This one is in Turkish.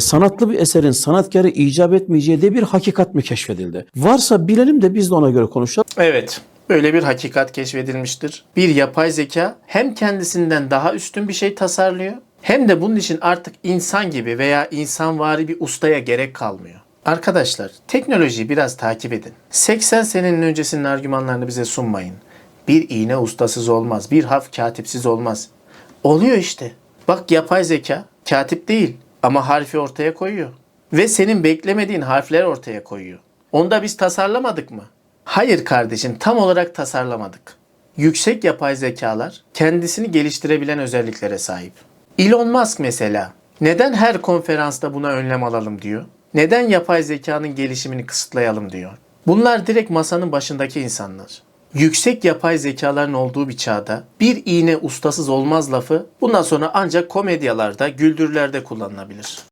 Sanatlı bir eserin sanatkarı icap etmeyeceği de bir hakikat mi keşfedildi? Varsa bilelim de biz de ona göre konuşalım. Evet, böyle bir hakikat keşfedilmiştir. Bir yapay zeka hem kendisinden daha üstün bir şey tasarlıyor hem de bunun için artık insan gibi veya insanvari bir ustaya gerek kalmıyor. Arkadaşlar, teknolojiyi biraz takip edin. 80 senenin öncesinin argümanlarını bize sunmayın. Bir iğne ustasız olmaz, bir harf katipsiz olmaz. Oluyor işte. Bak yapay zeka katip değil ama harfi ortaya koyuyor. Ve senin beklemediğin harfler ortaya koyuyor. Onu da biz tasarlamadık mı? Hayır kardeşim tam olarak tasarlamadık. Yüksek yapay zekalar kendisini geliştirebilen özelliklere sahip. Elon Musk mesela neden her konferansta buna önlem alalım diyor? Neden yapay zekanın gelişimini kısıtlayalım diyor? Bunlar direkt masanın başındaki insanlar. Yüksek yapay zekaların olduğu bir çağda bir iğne ustasız olmaz lafı bundan sonra ancak komedyalarda, güldürülerde kullanılabilir.